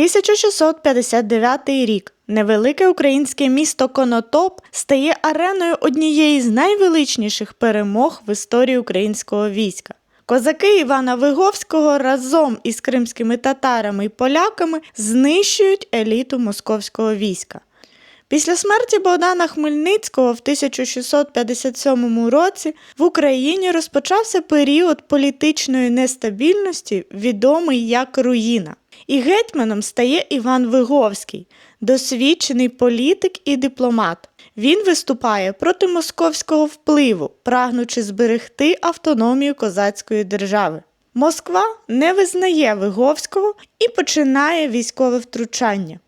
1659 рік. Невелике українське місто Конотоп стає ареною однієї з найвеличніших перемог в історії українського війська. Козаки Івана Виговського разом із кримськими татарами і поляками знищують еліту московського війська. Після смерті Богдана Хмельницького в 1657 році в Україні розпочався період політичної нестабільності, відомий як руїна. І гетьманом стає Іван Виговський, досвідчений політик і дипломат. Він виступає проти московського впливу, прагнучи зберегти автономію козацької держави. Москва не визнає Виговського і починає військове втручання.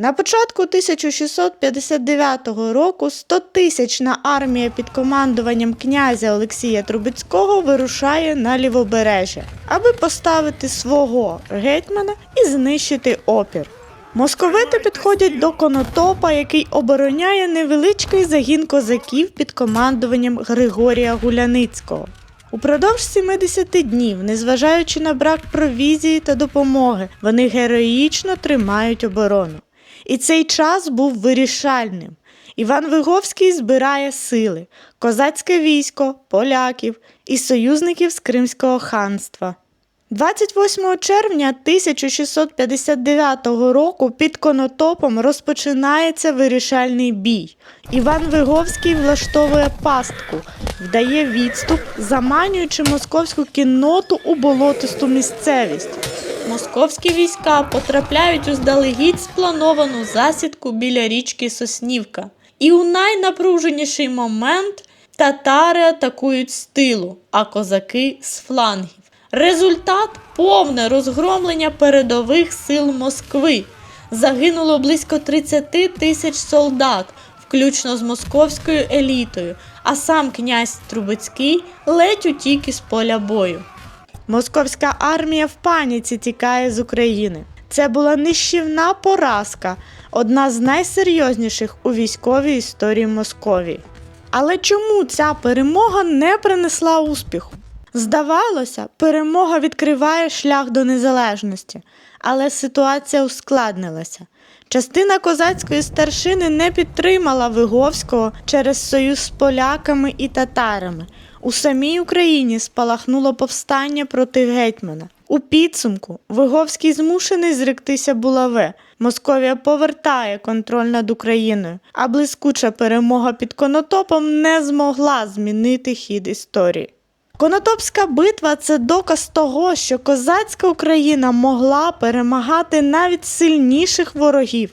На початку 1659 року 100-тисячна армія під командуванням князя Олексія Трубецького вирушає на лівобережжя, аби поставити свого гетьмана і знищити опір. Московити підходять до Конотопа, який обороняє невеличкий загін козаків під командуванням Григорія Гуляницького. Упродовж 70 днів, незважаючи на брак провізії та допомоги, вони героїчно тримають оборону. І цей час був вирішальним. Іван Виговський збирає сили, козацьке військо, поляків і союзників з Кримського ханства. 28 червня 1659 року під Конотопом розпочинається вирішальний бій. Іван Виговський влаштовує пастку, вдає відступ, заманюючи московську кінноту у болотисту місцевість. Московські війська потрапляють у здалегідь сплановану засідку біля річки Соснівка. І у найнапруженіший момент татари атакують з тилу, а козаки з флангів. Результат повне розгромлення передових сил Москви. Загинуло близько 30 тисяч солдат, включно з московською елітою, а сам князь Трубецький ледь утік із поля бою. Московська армія в паніці тікає з України. Це була нищівна поразка, одна з найсерйозніших у військовій історії Московії. Але чому ця перемога не принесла успіху? Здавалося, перемога відкриває шлях до незалежності, але ситуація ускладнилася. Частина козацької старшини не підтримала Виговського через союз з поляками і татарами. У самій Україні спалахнуло повстання проти гетьмана. У підсумку Виговський змушений зректися булави. Московія повертає контроль над Україною, а блискуча перемога під Конотопом не змогла змінити хід історії. Конотопська битва це доказ того, що козацька Україна могла перемагати навіть сильніших ворогів,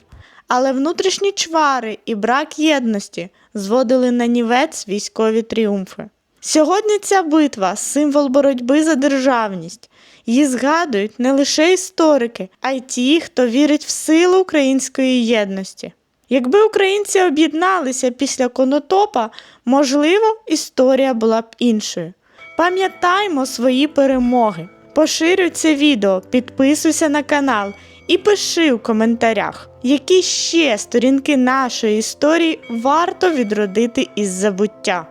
але внутрішні чвари і брак єдності зводили на нівець військові тріумфи. Сьогодні ця битва символ боротьби за державність. Її згадують не лише історики, а й ті, хто вірить в силу української єдності. Якби українці об'єдналися після Конотопа, можливо, історія була б іншою. Пам'ятаймо свої перемоги. Поширюй це відео, підписуйся на канал і пиши у коментарях, які ще сторінки нашої історії варто відродити із забуття.